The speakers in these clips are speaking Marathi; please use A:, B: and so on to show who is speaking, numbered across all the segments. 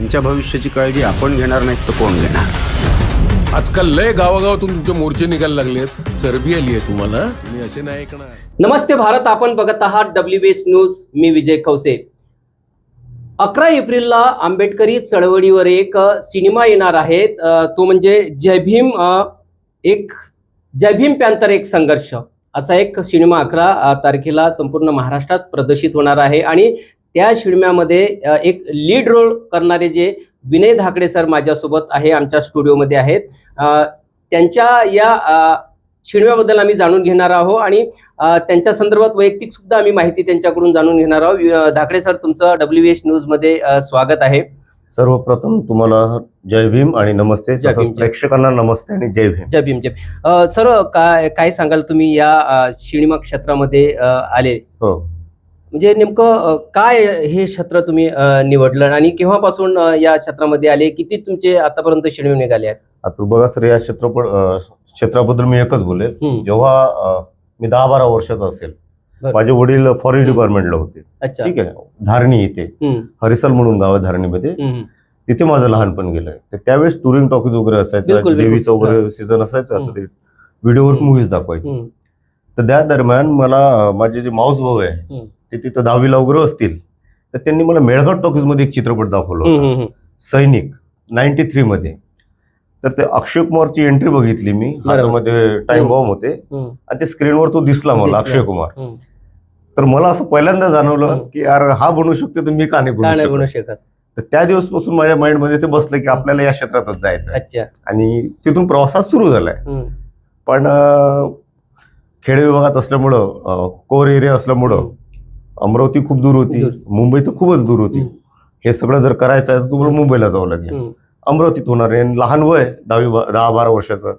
A: त्यांच्या भविष्याची काळजी आपण घेणार नाहीत तर कोण घेणार?
B: आजकाल लय गावागावातून तुमचे मोर्चे निघायला लागलेत. चरबी आली आहे तुम्हाला. तुम्ही असे नाही ऐकणार.
C: नमस्ते भारत आपण बघत आहात डब्ल्यू एच न्यूज मी विजय खवसे अकरा एप्रिलला आंबेडकरी चळवळीवर एक सिनेमा येणार आहे तो म्हणजे जय भीम एक जय भीम पॅन्तर एक संघर्ष. असा एक सिनेमा अकरा तारखेला संपूर्ण महाराष्ट्रात प्रदर्शित होणार आहे. आणि त्या अ, एक लीड रोल करणारे जे विनय धाकडे सर माझ्यासोबत आहे आमच्या स्टुडिओमध्ये आहेत. त्यांच्या या अ, सिनेमाबद्दल आम्ही जाणून घेणार आहोत आणि त्यांच्या संदर्भात वैयक्तिक सुद्धा आम्ही माहिती त्यांच्याकडून जाणून घेणार आहोत. धाकडे सर तुमचं डब्ल्यू एच न्यूजमध्ये अ, स्वागत आहे.
D: सर्वप्रथम तुम्हाला जय भीम आणि नमस्ते. प्रेक्षकांना नमस्ते आणि जय भीम.
C: जय भीम जय सर काय काय सांगाल तुम्ही या सिनेमा क्षेत्रामध्ये आले?
D: हो.
C: म्हणजे नेमकं काय हे क्षेत्र तुम्ही निवडलं आणि केव्हापासून या क्षेत्रामध्ये आले? किती तुमचे आतापर्यंत सिनेमे निघाले आहेत?
D: आता बघा सर या क्षेत्रपट अं, क्षेत्राबद्दल मी एकच बोलेल.
C: हम्म,
D: जेव्हा अं, मी दहा बारा वर्षाचा असेल
C: बरं.
D: माझे वडील फॉरेन डिपार्टमेंटला होते.
C: अच्छा.
D: ठीक आहे. धारणी इथे.
C: हम्म,
D: हरिसल म्हणून गाव आहे धारणीमध्ये.
C: हम्म,
D: तिथे माझं लहानपण गेलंय. तर त्यावेळेस टुरिंग टॉकीज वगैरे असायचं
C: बिलकुल.
D: देवीचं वगैरे सीझन असायचं ते व्हिडिओवर
C: हम्म.
D: मूवीज दाखवायचे.
C: हम्म,
D: तर त्या दरम्यान मला अं, माझे जे माऊस भाऊ आहे
C: हम्म.
D: ते तिथं दहावीला वगैरे असतील. तर त्यांनी मला मेळघाट टॉकीजमध्ये एक चित्रपट दाखवला होता. सैनिक नाईन्टी थ्री मध्ये. तर ते अक्षय कुमारची एंट्री बघितली मी. हातामध्ये टाइम. बॉम्ब होते. आणि ते स्क्रीनवर तो दिसला मला. अक्षय कुमार. तर मला असं पहिल्यांदा जाणवलं. की यार हा बनू शकतो तर मी का नाही बनू शकत? तर त्या दिवसपासून माझ्या माइंडमध्ये ते बसलं की आपल्याला या क्षेत्रातच जायचं आणि तिथून प्रवासात सुरू झालाय. पण खेडे विभागात असल्यामुळं कोर एरिया असल्यामुळं अमरावती खूप दूर होती. मुंबई तर खूपच दूर होती. हे सगळं जर करायचं आहे तर तुम्हाला मुंबईला जावं लागेल. अमरावतीत होणार आहे. लहान वय दहावी दहा बारा वर्षाचं.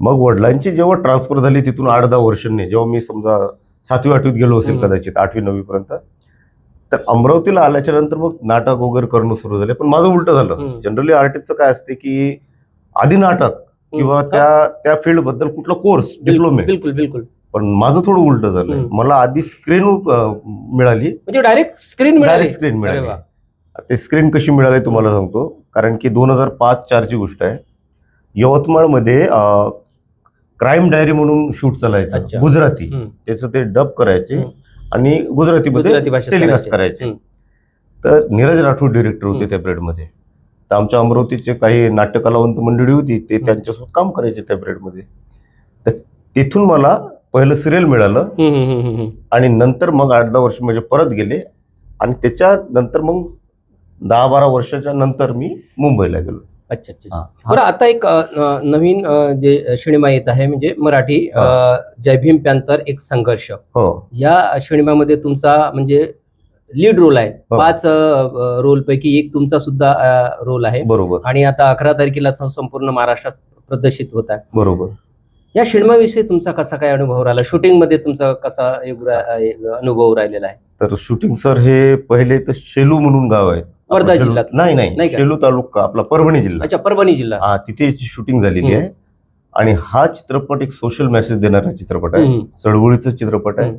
D: मग वडिलांची जेव्हा ट्रान्सफर झाली तिथून आठ दहा वर्षांनी जेव्हा मी समजा सातवी आठवीत गेलो असेल. कदाचित आठवी नववी पर्यंत तर अमरावतीला आल्याच्यानंतर मग नाटक वगैरे करणं सुरू झाले. पण माझं उलट झालं. जनरली आर्टिस्टचं काय असते की आधी नाटक किंवा. त्या त्या फील्डबद्दल कुठला कोर्स डिप्लोमे
C: बिलकुल बिलकुल.
D: पण माझं थोडं उलट झालं. मला आधी स्क्रीन मिळाली
C: म्हणजे डायरेक्ट स्क्रीन मिळाली
D: डायरेक्ट स्क्रीन मिळाली. ते स्क्रीन कशी मिळाली तुम्हाला सांगतो कारण की दोन हजार पाच चारची गोष्ट आहे यवतमाळमध्ये क्राईम डायरी म्हणून शूट. चालायचं गुजराती. त्याचं ते डब करायचे. आणि गुजरातीमध्ये
C: गुजराती भाषेत
D: टेलिकास्ट
C: करायचे.
D: तर नीरज राठोड डिरेक्टर होते. त्या पिरियडमध्ये तर आमच्या अमरावतीचे काही नाट्य कलावंत मंडळी होती ते. त्यांच्यासोबत काम करायचे त्या पिरियडमध्ये तर तिथून मला पहिलं सिरियल मिळालं. आणि नंतर मग आठ दहा वर्ष म्हणजे परत गेले. आणि त्याच्यानंतर मग दहा बारा वर्षाच्या नंतर मी मुंबईला गेलो.
C: अच्छा अच्छा. बरं आता एक नवीन जे सिनेमा येत आहे म्हणजे मराठी जय भीम पॅन्थर एक संघर्ष.
D: हो.
C: या सिनेमामध्ये तुमचा म्हणजे लीड रोल आहे.
D: हो.
C: पाच रोल पैकी एक तुमचा सुद्धा रोल आहे.
D: बरोबर.
C: आणि आता अकरा तारखेला संपूर्ण महाराष्ट्रात प्रदर्शित होत आहे.
D: बरोबर.
C: या सिनेमाविषयी तुमचा कसा काय अनुभव राहिला शूटिंगमध्ये तुमचा कसा अनुभव राहिलेला आहे
D: तर शूटिंग सर हे पहिले तर शेलू म्हणून गाव आहे
C: वर्धा जिल्ह्यात?
D: नाही
C: नाही?
D: शेलू तालुका आपला परभणी जिल्हा
C: अच्छा परभणी जिल्हा
D: हा तिथे शूटिंग झालेली. आहे आणि हा चित्रपट एक सोशल मेसेज देणारा चित्रपट आहे. चळवळीचा चित्रपट आहे.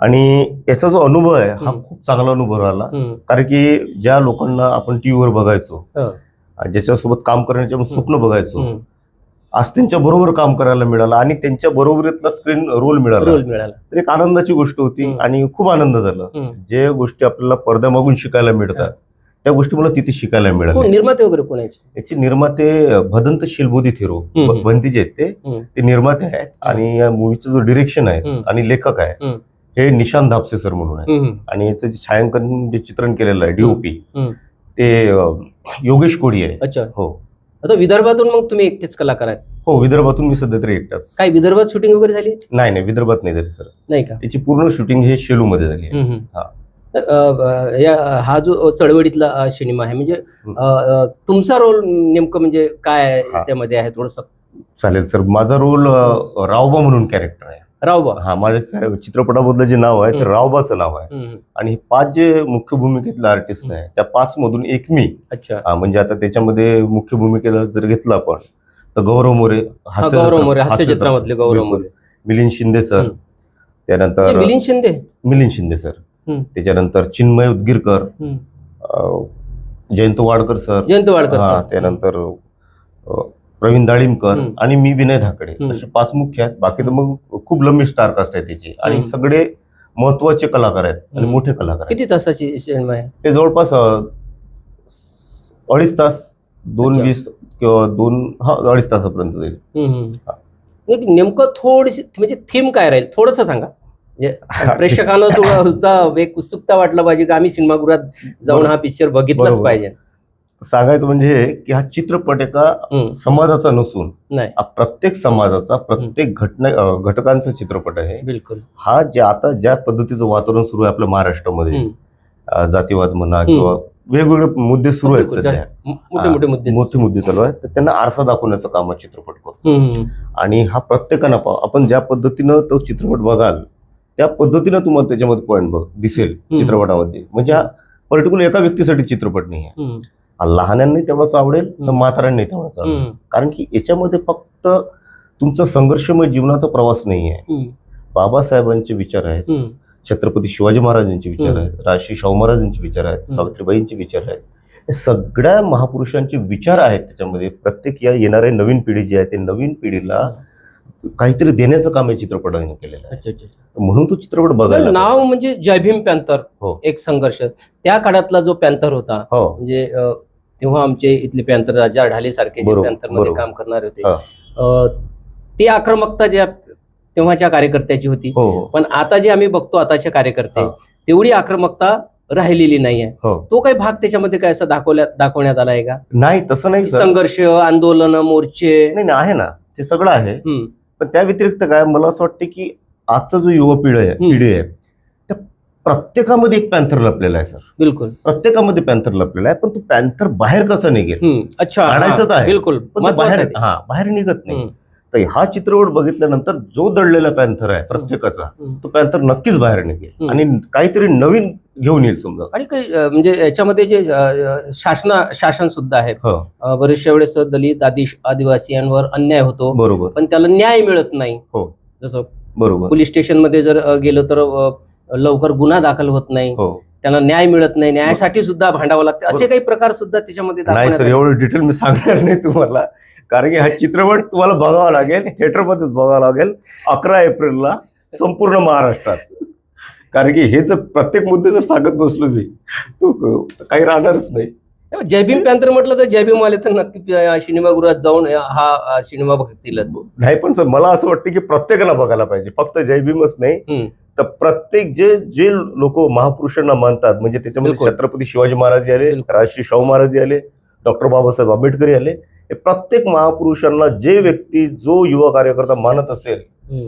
D: आणि याचा जो अनुभव आहे हा. खूप चांगला अनुभव राहिला. कारण की ज्या लोकांना आपण टीव्हीवर बघायचो. ज्याच्यासोबत काम करण्याचे आपण स्वप्न बघायचो. आज त्यांच्या बरोबर काम करायला मिळालं आणि त्यांच्या बरोबरीतला स्क्रीन रोल मिळाला
C: रोल मिळाला
D: तर एक आनंदाची गोष्ट होती
C: हम्म.
D: आणि खूप आनंद झाला
C: हम्म.
D: जे गोष्टी आपल्याला पडद्यामागून शिकायला मिळतात त्या गोष्टी मला तिथे शिकायला
C: कोण
D: मिळाल्या
C: निर्माते वगैरे कोणाचे
D: याचे निर्माते भदंत शिलबोधी थिरो
C: हम्म.
D: भंती जे आहेत ते
C: हम्म.
D: ते निर्माते आहेत आणि या मूवीचं जो डिरेक्शन आहे
C: हम्म.
D: आणि लेखक आहे
C: हम्म.
D: हे निशांत धापसे सर म्हणून आहे
C: हम्म.
D: आणि याचं जे छायांकन जे चित्रण केलेलं आहे डीओपी
C: हम्म.
D: ते अं, योगेश कोडी आहे
C: अच्छा
D: हो
C: आता विदर्भातून मग तुम्ही एकटेच कलाकार आहेत.
D: हो विदर्भातून मी सध्या तरी एकटाच.
C: काय विदर्भात शूटिंग वगैरे झाली?
D: नाही नाही विदर्भात नाही झाली सर.
C: नाही का?
D: त्याची पूर्ण शूटिंग हे शेलू मध्ये झाली आहे.
C: हम्म, हम्म.
D: हा.
C: अ, या हा जो चळवळीतला अ, सिनेमा आहे म्हणजे अ, अ, तुमचा रोल नेमकं म्हणजे काय
D: हा.
C: त्यामध्ये आहे? थोडस
D: चालेल सर. माझा रोल अं, रावबा म्हणून कॅरेक्टर आहे.
C: रावबा
D: हा माझ्या चित्रपटामधलं जे नाव आहे ते. रावबाचं नाव आहे. आणि पाच जे मुख्य भूमिकेतले आर्टिस्ट आहे त्या पाच मधून एक मी
C: अच्छा
D: म्हणजे आता त्याच्यामध्ये मुख्य भूमिकेला जर घेतलं आपण तर गौरव मोरे
C: हा गौरव मोरे हास्य चित्रामधले गौरव. मोरे
D: मिलिंद शिंदे सर. त्यानंतर
C: मिलिंद शिंदे
D: मिलिंद शिंदे सर. त्याच्यानंतर चिन्मय उदगीरकर जयंत वाडकर सर
C: जयंत वाडकर
D: हा. त्यानंतर प्रवीण दाळीमकर. आणि मी विनय धाकडे. असे पाच मुख्य आहेत बाकी तर मग खूप लंबी स्टार कास्ट आहे त्याची आणि. सगळे महत्त्वाचे कलाकार आहेत आणि. मोठे कलाकार
C: किती तासाची
D: ते जवळपास अडीच तास दोन. वीस किंवा दोन हा अडीच तासापर्यंत जाईल.
C: एक नेमकं थोडीशी म्हणजे थीम काय राहील थोडस सांगा म्हणजे प्रेक्षकांना सुद्धा एक उत्सुकता वाटलं पाहिजे की आम्ही सिनेमागृहात जाऊन हा पिक्चर बघितलाच. पाहिजे
D: सांगायचं म्हणजे की हा चित्रपट एका. समाजाचा नसून
C: नाही.
D: हा प्रत्येक समाजाचा प्रत्येक घटना घटकांचा चित्रपट आहे.
C: बिलकुल.
D: हा जे आता ज्या पद्धतीचं वातावरण सुरू आहे आपल्या महाराष्ट्रामध्ये जातीवाद म्हणा किंवा वेगवेगळे मुद्दे सुरू आहेत. सध्या.
C: मोठे मोठे मुद्दे.
D: मोठे मुद्दे चालू आहेत. तर त्यांना आरसा दाखवण्याचं काम हा चित्रपट करतो. आणि हा प्रत्येकानं आपण ज्या पद्धतीनं तो चित्रपट बघाल त्या पद्धतीनं तुम्हाला त्याच्यामध्ये पॉईंट बघ दिसेल चित्रपटामध्ये. म्हणजे हा पर्टिक्युलर एका व्यक्तीसाठी चित्रपट नाही आहे. लहानांनी तेवढाच आवडेल तर. म्हाताऱ्यांनी तेवढाच आवडेल. कारण की याच्यामध्ये फक्त तुमचा संघर्षमय जीवनाचा प्रवास नाही आहे. बाबासाहेबांचे विचार आहेत. छत्रपती शिवाजी महाराजांचे विचार. आहेत. राजश्री शाहू महाराजांचे विचार आहेत. सावित्रीबाईंचे विचार आहेत. हे सगळ्या महापुरुषांचे विचार आहेत त्याच्यामध्ये. प्रत्येक या येणाऱ्या नवीन पिढी जी आहे ते नवीन पिढीला काहीतरी देण्याचं काम या चित्रपटाने केलेलं आहे. म्हणून तो चित्रपट बघायला
C: नाव म्हणजे जय भीम पॅन्थर
D: हो.
C: एक संघर्ष. त्या काळातला जो पॅन्थर होता
D: हो.
C: म्हणजे तेव्हा आमचे इथले पॅन्थर राजा ढाले सारखे जे
D: बरोबर,
C: पॅन्थरमध्ये
D: बरोबर.
C: काम करणारे होते. ते आक्रमकता ज्या तेव्हाच्या कार्यकर्त्याची होती.
D: हो हो.
C: पण आता जे आम्ही बघतो आताचे कार्यकर्ते. तेवढी आक्रमकता राहिलेली नाहीये.
D: हो.
C: तो काही भाग त्याच्यामध्ये काय असं दाखवल्या दाखवण्यात आला आहे का?
D: नाही तसं नाही.
C: संघर्ष आंदोलन मोर्चे.
D: नाही नाही, आहे ना. ते सगळं आहे. पण त्या व्यतिरिक्त काय मला असं वाटतं की आजचा जो युवा पिढी आहे. पिढी आहे प्रत्येकामध्ये एक पॅन्थर लपलेला आहे सर.
C: बिलकुल.
D: प्रत्येकामध्ये पॅन्थर लपलेला आहे पण तो पॅन्थर बाहेर कसं निघेल?
C: हम्म, अच्छा
D: काढायचं तर
C: हा,
D: आहे.
C: बिलकुल.
D: पण तो
C: महत्वाचं
D: बाहेर
C: आहे. ते.
D: हा बाहेर निघत नाही.
C: हम्म,
D: तर हा चित्रपट बघितल्यानंतर जो दडलेला पॅन्थर आहे प्रत्येकाचा
C: हम्म.
D: तो पॅन्थर नक्कीच बाहेर निघेल.
C: हम्म.
D: आणि काहीतरी नवीन घेऊन येईल समजा.
C: आणि काही अ, म्हणजे याच्यामध्ये जे अ, शासना शासन सुद्धा आहे.
D: हो.
C: अ, बरेचशा वेळेस दलित आदि आदिवासीयांवर अन्याय होतो.
D: बरोबर.
C: पण त्याला न्याय मिळत नाही.
D: हो.
C: जसं
D: बरोबर.
C: पोलीस स्टेशनमध्ये जर अ, गेलो तर अ, लवकर गुन्हा दाखल होत नाही.
D: हो.
C: त्यांना न्याय मिळत नाही. न्यायासाठी सुद्धा भांडावं लागतं. असे काही प्रकार सुद्धा त्याच्यामध्ये
D: नाही
C: दाखवण्यात
D: सर
C: आले.
D: एवढं डिटेल मी सांगणार नाही तुम्हाला. कारण की हा चित्रपट तुम्हाला बघावा लागेल. थिएटरमध्येच बघावा लागेल. अकरा एप्रिलला संपूर्ण महाराष्ट्रात. कारण की हे जर प्रत्येक मुद्दे जर सांगत बसलो मी तो काही राहणारच नाही.
C: जय भीम पॅन्थर म्हटलं तर जय भीम वाले तर नक्की सिनेमागृहात जाऊन हा सिनेमा बघतीलच.
D: नाही पण सर मला असं वाटतं की प्रत्येकाला बघायला पाहिजे. फक्त जय भीमच नाही. तर प्रत्येक जे जे लोक महापुरुषांना मानतात म्हणजे त्याच्यामध्ये. छत्रपती शिवाजी महाराज आले. राजश्री शाहू महाराज आले डॉक्टर बाबासाहेब आंबेडकर आले हे प्रत्येक महापुरुषांना जे व्यक्ती जो युवा कार्यकर्ता मानत असेल.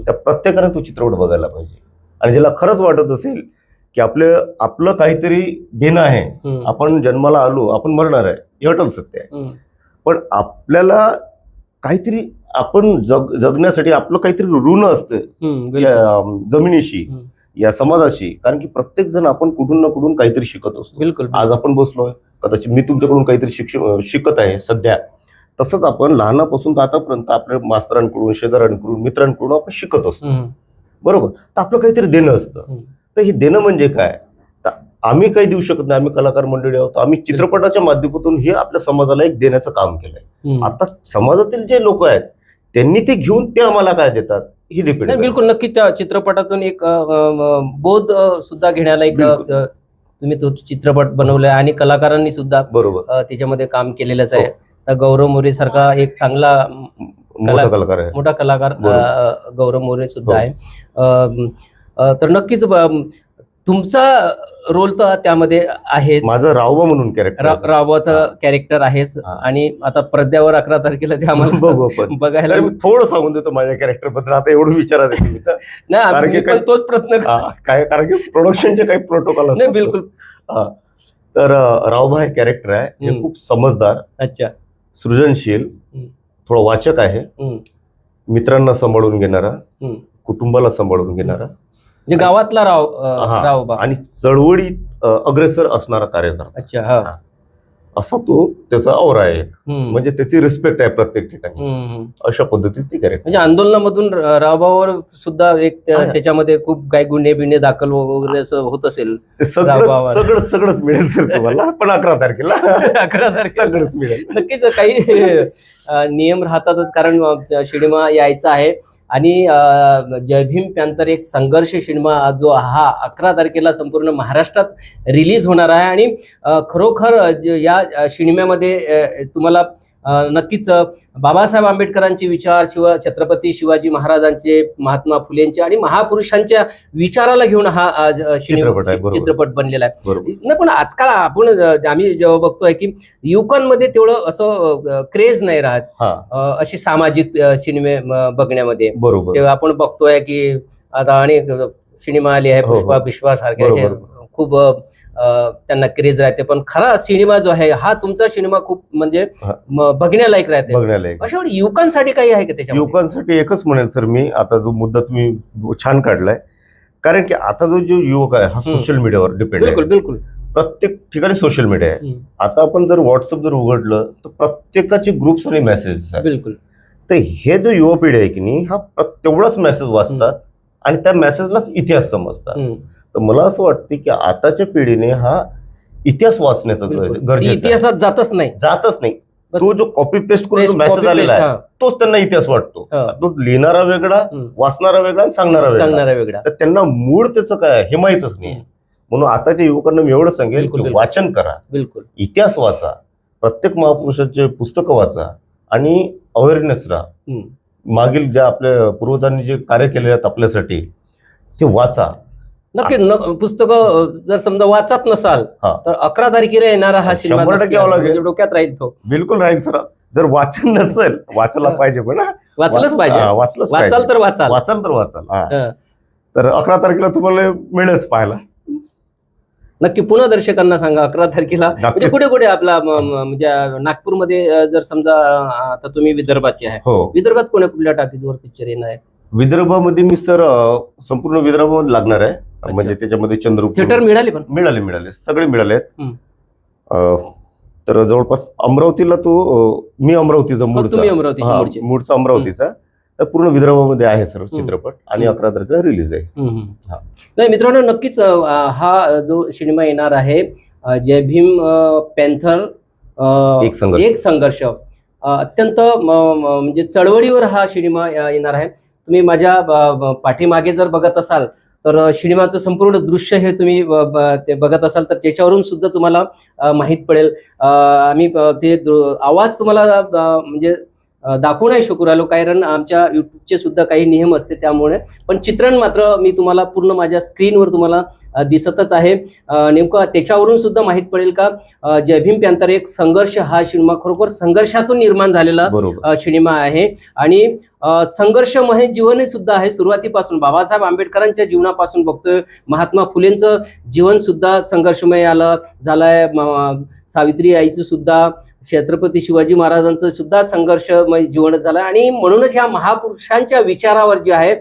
D: त्या प्रत्येकाने तो चित्रपट बघायला पाहिजे आणि ज्याला खरंच वाटत असेल की आपले आपलं काहीतरी देणं आहे. आपण जन्माला आलो आपण मरणार आहे हे अटल सत्य आहे. पण आपल्याला काहीतरी आपण जग जगण्यासाठी आपलं काहीतरी ऋण असतं. जमिनीशी. या समाजाशी. कारण की प्रत्येक जण आपण कुठून ना कुठून काहीतरी शिकत असतो.
C: बिलकुल
D: आज आपण बसलोय कदाचित मी तुमच्याकडून काहीतरी शिकत आहे सध्या. तसंच आपण लहानापासून तर आतापर्यंत आपल्या मास्तरांकडून शेजाऱ्यांकडून मित्रांकडून आपण शिकत असतो. बरोबर? तर आपलं काहीतरी देणं असतं. तर हे देणं म्हणजे काय? तर आम्ही काही देऊ शकत नाही. आम्ही कलाकार मंडळी आहोत. आम्ही चित्रपटाच्या माध्यमातून हे आपल्या समाजाला एक देण्याचं काम केलंय. आता समाजातील जे लोक आहेत त्यांनी ते घेऊन ते आम्हाला काय देतात हे डिपेंड
C: बिलकुल. नक्की त्या चित्रपटातून एक बोध सुद्धा घेण्याला एक तुम्ही तो चित्रपट बनवलाय आणि कलाकारांनी सुद्धा
D: बरोबर.
C: त्याच्यामध्ये काम केलेलंच आहे.
D: हो.
C: तर गौरव मोरे सारखा एक चांगला
D: कलाकार आहे.
C: मोठा कलाकार गौरव मोरे सुद्धा
D: हो.
C: आहे. तर नक्कीच तुमचा रोल तर त्यामध्ये आहेच
D: माझं रावबा म्हणून कॅरेक्टर
C: रा- रावाचं कॅरेक्टर आहेच
D: हा.
C: आणि आता पडद्यावर अकरा तारखेला ते आम्हाला
D: बघू आपण
C: बघायला
D: मी थोडं सांगून देतो माझ्या कॅरेक्टरबद्दल आता एवढं विचारा तुम्ही तर.
C: नाही
D: कारण
C: आम्ही
D: की
C: पण
D: काय-
C: तोच
D: हा, काय कारण की प्रोडक्शनचे काही प्रोटोकॉल
C: नाही बिलकुल.
D: तर अं, रावबा हे कॅरेक्टर आहे हे
C: हम्म.
D: खूप समजदार
C: अच्छा
D: सृजनशील
C: हम्म.
D: थोडं वाचक आहे
C: हम्म.
D: मित्रांना सांभाळून घेणारा
C: हम्म.
D: कुटुंबाला सांभाळून घेणारा
C: म्हणजे गावातला राव अ. रावबा.
D: आणि चळवळी अं, अग्रेसर असणारा कार्यकर्ता.
C: अच्छा हा.
D: असा तो त्याचा और आहे.
C: हम्म.
D: म्हणजे त्याची रिस्पेक्ट आहे प्रत्येक ठिकाणी.
C: हम्म, हम्म.
D: अशा पद्धतीच ती करेक्ट.
C: म्हणजे आंदोलनामधून र- राबावर सुद्धा एक त्या-. त्याच्यामध्ये खूप काही गुन्हे बिन्हे दाखल वगैरे असं होत असेल
D: ते सगळं सगळंच मिळेल सर तुम्हाला पण अकरा तारखेला.
C: अकरा तारखेला.
D: सगळंच मिळेल.
C: नक्कीच काही अ, नियम राहतातच कारण अ, सिनेमा यायचा आहे. आणि जय भीम पॅन्थर एक संघर्ष सिनेमा जो हा अकरा तारखेला संपूर्ण महाराष्ट्रात रिलीज होणार आहे. आणि खरोखर या सिनेमामध्ये तुम्हाला नक्कीच बाबासाहेब आंबेडकरांचे विचार शिव छत्रपती शिवाजी महाराजांचे महात्मा फुलेंचे आणि महापुरुषांच्या विचाराला घेऊन हा
D: चित्रपट
C: बनलेला आहे. नाही पण आजकाल आपण आम्ही जेव्हा बघतोय की युवकांमध्ये तेवढं असं क्रेज नाही राहत
D: हा.
C: अ, अशी सामाजिक सिनेमे बघण्यामध्ये.
D: बरोबर.
C: तेव्हा आपण बघतोय की आता अनेक सिनेमा आले आहे
D: हो, हो.
C: पुष्पा विश्वास सारखे असे
D: बरोबर.
C: खूप त्यांना क्रेज राहते. पण खरा सिनेमा जो आहे हा तुमचा सिनेमा खूप म्हणजे बघण्यालायक राहते.
D: बघण्याला एक.
C: अशा युवकांसाठी काही आहे का त्याच्यामध्ये?
D: युवकांसाठी एकच म्हणेल सर मी आता जो मुद्दा तुम्ही छान काढलाय. कारण की आता जो जो युवक आहे हा. सोशल मीडियावर डिपेंड
C: बिलकुल
D: आहे.
C: बिलकुल
D: प्रत्येक ठिकाणी सोशल मीडिया आहे. आता आपण जर व्हॉट्सअप जर उघडलं तर प्रत्येकाचे ग्रुप्स आणि मेसेज आहे
C: बिलकुल.
D: तर हे जो युवा पिढी आहे की नाही हा तेवढाच मेसेज वाचतात आणि त्या मेसेजलाच इतिहास समजतात. तर मला असं वाटतं की आताच्या पिढीने हा इतिहास वाचण्याचा गरजेचं.
C: इतिहासात जातच नाही
D: जातच नाही तो जो कॉपी पेस्ट करून मेसेज आलेला आहे. तोच त्यांना इतिहास वाटतो. तो लिहिणारा वेगळा. वाचणारा वेगळा आणि सांगणारा वेगळा
C: सांगणारा वेगळा
D: तर त्यांना मूळ त्याचं काय हे माहीतच नाही. म्हणून आताच्या युवकांना मी एवढं सांगेल की. वाचन करा
C: बिलकुल
D: इतिहास वाचा प्रत्येक महापुरुषाचे पुस्तकं वाचा आणि अवेअरनेस राहा. मागील ज्या आपल्या पूर्वजांनी जे कार्य केले आहेत आपल्यासाठी ते वाचा
C: नक्की न पुस्तक जर समजा वाचत नसाल
D: हा.
C: तर अकरा तारखेला येणारा हा सिनेमा
D: शंभर टक्के
C: नक्की
D: यावं
C: आहे.
D: लागेल.
C: म्हणजे डोक्यात राहील तो
D: बिलकुल राहील सर जर वाचन नसेल वाचायला. पाहिजे पण हा.
C: वाचलंच
D: हा,
C: पाहिजे
D: वाचलंच
C: वाचाल
D: पाहिजे.
C: तर वाचाल
D: वाचाल तर वाचाल हा.
C: हा.
D: तर अकरा तारखेला तुम्हाला मिळेलच पाहायला
C: नक्की पुन्हा दर्शकांना सांगा अकरा तारखेला म्हणजे
D: नक्कीच.
C: कुठे कुठे आपला म- म- म्हणजे नागपूरमध्ये अ, जर समजा अ, आता तुम्ही विदर्भाचे आहे
D: हो
C: विदर्भात कोण्या कुठल्या टाकीजवर पिक्चर येणार आहे
D: विदर्भामध्ये मी सर अ, संपूर्ण विदर्भामध्ये लागणार आहे म्हणजे त्याच्यामध्ये चंद्रपूर
C: थिएटर मिळाली पण.
D: मिळाले मिळाले. सगळे मिळाले. तर जवळपास अमरावतीला तो मी अमरावतीचा मूळचा.
C: मूळचे.
D: अमरावतीचा. तर पूर्ण विदर्भामध्ये आहे सर
C: हम्म.
D: चित्रपट आणि. अकरा तारखेला रिलीज आहे. हा.
C: नाही मित्रांनो नक्कीच हा जो सिनेमा येणार आहे जय भीम पॅन्थर
D: एक संघर्ष.
C: एक संघर्ष. अत्यंत म्हणजे चळवळीवर हा सिनेमा येणार आहे. तुम्ही माझ्या पाठीमागे जर बघत असाल तर अ, सिनेमाचं संपूर्ण दृश्य हे तुम्ही ते बघत असाल तर त्याच्यावरून सुद्धा तुम्हाला माहीत पडेल. अ, आम्ही ते आवाज तुम्हाला म्हणजे दाखवू नाही शकू राहिलो कारण आमच्या युट्यूबचे सुद्धा काही नियम असते त्यामुळे. पण चित्रण मात्र मी तुम्हाला पूर्ण माझ्या स्क्रीनवर तुम्हाला दिसतच आहे. नेमकं त्याच्यावरून सुद्धा माहीत पडेल का? जय भीम पॅन्थर एक संघर्ष हा सिनेमा खरोखर संघर्षातून निर्माण झालेला सिनेमा आहे. आणि संघर्षमय जीवनही सुद्धा आहे. सुरुवातीपासून बाबासाहेब आंबेडकरांच्या जीवनापासून बघतोय. महात्मा फुलेंचं जीवन सुद्धा संघर्षमय आलं झालंय. सावित्री आईचं सुद्धा छत्रपती शिवाजी महाराजांचं सुद्धा संघर्षमय जीवन झालं. आणि म्हणूनच ह्या महापुरुषांच्या विचारावर जे आहे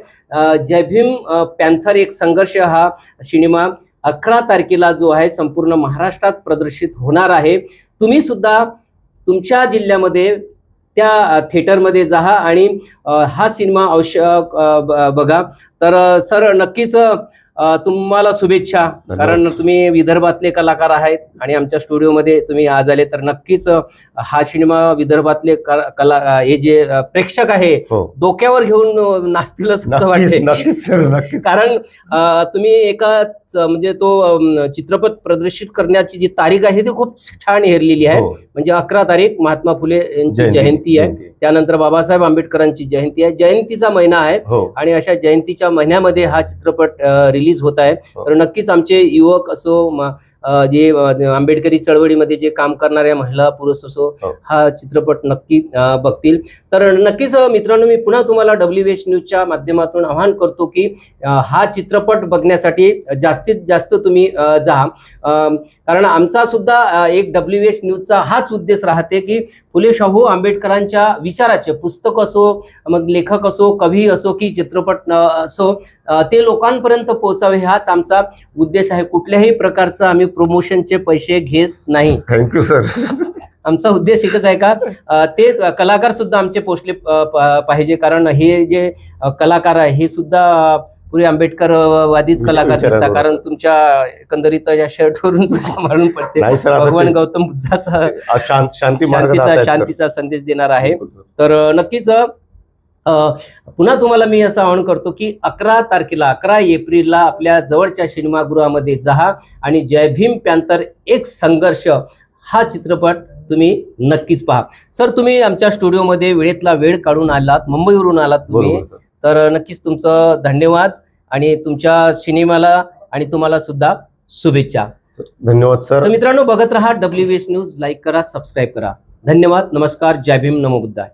C: जय भीम पॅन्थर एक संघर्ष हा सिनेमा अकरा तारखेला जो आहे संपूर्ण महाराष्ट्रात प्रदर्शित होणार आहे. तुम्ही सुद्धा तुमच्या जिल्ह्यामध्ये त्या थिएटरमध्ये जा आणि हा सिनेमा अवश्य ब- बघा. तर सर नक्कीच तुम्हाला शुभेच्छा. कारण तुम्ही विदर्भातले कलाकार आहेत आणि आमच्या स्टुडिओमध्ये तुम्ही आज आले तर नक्कीच हा सिनेमा विदर्भातले कला हे जे प्रेक्षक आहे
D: हो
C: डोक्यावर घेऊन नाचतीलच असं वाटते कारण तुम्ही एका म्हणजे तो चित्रपट प्रदर्शित करण्याची जी तारीख आहे ती खूप छान हेरलेली आहे
D: हो.
C: म्हणजे अकरा तारीख महात्मा फुले यांची
D: जयंती.
C: आहे. त्यानंतर बाबासाहेब आंबेडकरांची जयंती आहे जयंतीचा महिना आहे
D: हो
C: आणि अशा जयंतीच्या महिन्यामध्ये हा चित्रपट रिलीज होत आहे
D: हो.
C: तर नक्कीच आमचे युवक असो जे आंबेडकरी चळवळीमध्ये जे काम करणाऱ्या महिला पुरुष असो
D: हो.
C: हा चित्रपट नक्की बघतील तर नक्कीच मित्रांनो मी पुन्हा तुम्हाला डब्ल्यू एच न्यूजच्या माध्यमातून आवाहन करतो की हा चित्रपट बघण्यासाठी जास्तीत जास्त तुम्ही जा. कारण आमचा सुद्धा एक डब्ल्यू एच न्यूजचा हाच उद्देश राहते की फुले शाहू आंबेडकरांच्या विचाराचे पुस्तक असो मग लेखक असो कवी असो की चित्रपट असो ते लोकांपर्यंत पोहोचावे हाच आमचा उद्देश आहे. कुठल्याही प्रकारचं आम्ही प्रमोशनचे पैसे घेत नाही.
D: थँक्यू सर
C: आमचा उद्देश एकच आहे का ते कलाकार सुद्धा आमचे पोचले पाहिजे. कारण हे जे कलाकार आहे हे सुद्धा पुरे आंबेडकर वादीच कलाकार दिसतात. कारण तुमच्या एकंदरीत या शर्टवरून सुद्धा मालूम पडते. भगवान गौतम बुद्धाचा शांतीचा संदेश देणार आहे. तर नक्कीच पुन्हा तुम्हाला मी असं आवाहन करतो की अकरा तारखेला अकरा एप्रिलला आपल्या जवळच्या सिनेमागृहामध्ये जा आणि जय भीम पॅन्थर एक संघर्ष हा चित्रपट तुम्ही नक्कीच पहा. सर तुम्ही आमच्या स्टुडिओमध्ये वेळेतला वेळ काढून आलात मुंबईवरून आलात तुम्ही. तर नक्कीच तुमचं धन्यवाद आणि तुमच्या सिनेमाला आणि तुम्हाला सुद्धा शुभेच्छा.
D: धन्यवाद सर
C: तर मित्रांनो बघत राहा डब्ल्यू एस न्यूज लाईक करा सबस्क्राईब करा. धन्यवाद नमस्कार जय भीम नमो बुद्धाय.